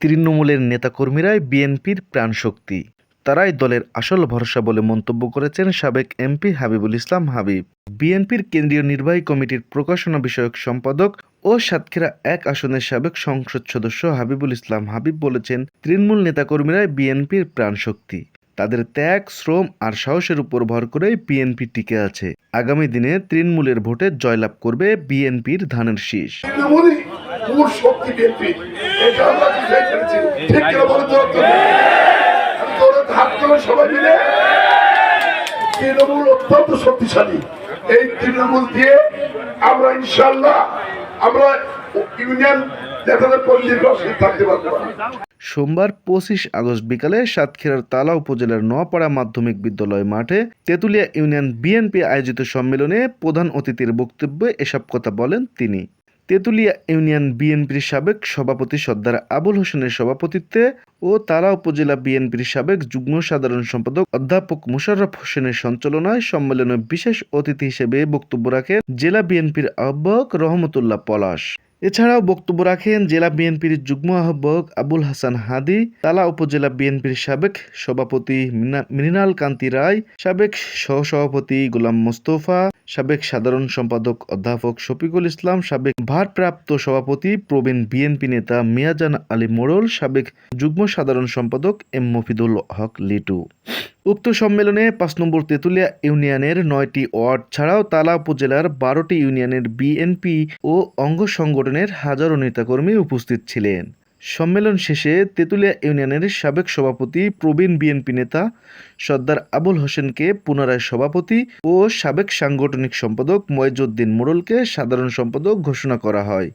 তৃণমূলের নেতাকর্মীরাই বিএনপির প্রাণশক্তি। তারাই দলের আসল ভরসা বলে মন্তব্য করেছেন সাবেক এমপি হাবিবুল ইসলাম হাবিব। বিএনপির কেন্দ্রীয় নির্বাহী কমিটির প্রকাশনা বিষয়ক সম্পাদক ও সাতক্ষীরা এক আসনের সাবেক সংসদ সদস্য হাবিবুল ইসলাম হাবিব বলেছেন, তৃণমূল নেতাকর্মীরাই বিএনপির প্রাণশক্তি। তাদের ত্যাগ, শ্রম আর সাহসের উপর ভর করেই বিএনপি টিকে আছে। আগামী দিনে তৃণমূলের ভোটে জয়লাভ করবে বিএনপির ধানের শীষ। এটা আমরা ঠিক কিনা সবাই মিলে তৃণমূল অত্যন্ত শক্তিশালী। এই তৃণমূল দিয়ে আমরা ইনশাল্লাহ আমরা ইউনিয়ন নেতাদের পরিচিত থাকতে পারব। সোমবার পঁচিশ আগস্ট বিকালে সাতক্ষীরার তালা উপজেলার নোয়াপাড়া মাধ্যমিক বিদ্যালয় মাঠে তেঁতুলিয়া ইউনিয়ন বিএনপি আয়োজিত সম্মেলনে প্রধান অতিথির বক্তব্যে এসব কথা বলেন তিনি। তেঁতুলিয়া ইউনিয়ন বিএনপির সাবেক সভাপতি সর্দার আবুল হোসেনের সভাপতিত্বে ও তারা উপজেলা বিএনপির সাবেক যুগ্ম সাধারণ সম্পাদক অধ্যাপক মোশাররফ হোসেনের সঞ্চালনায় সম্মেলনে বিশেষ অতিথি হিসেবে বক্তব্য রাখেন জেলা বিএনপির আহ্বায়ক রহমতুল্লাহ পলাশ। এছাড়াও বক্তব্য রাখেন জেলা বিএনপির যুগ্ম আহ্বায়ক আবুল হাসান হাদি, তালা উপজেলা বিএনপির সাবেক সভাপতি মৃণাল কান্তি রায়, সাবেক সহসভাপতি গোলাম মোস্তফা, সাবেক সাধারণ সম্পাদক অধ্যাপক শফিকুল ইসলাম, সাবেক ভারপ্রাপ্ত সভাপতি প্রবীণ বিএনপি নেতা মিয়াজান আলী মোড়ল, সাবেক যুগ্ম সাধারণ সম্পাদক এম মফিদুল হক লিটু। উক্ত সম্মেলনে পাঁচ নম্বর তেঁতুলিয়া ইউনিয়নের নয়টি ওয়ার্ড ছাড়াও তালা উপজেলার বারোটি ইউনিয়নের বিএনপি ও অঙ্গ সংগঠনের হাজারো নেতাকর্মী উপস্থিত ছিলেন। সম্মেলন শেষে তেঁতুলিয়া ইউনিয়নের সাবেক সভাপতি, প্রবীণ বিএনপি নেতা সর্দার আবুল হোসেনকে পুনরায় সভাপতি ও সাবেক সাংগঠনিক সম্পাদক ময়জুদ্দিন মোড়লকে সাধারণ সম্পাদক ঘোষণা করা হয়।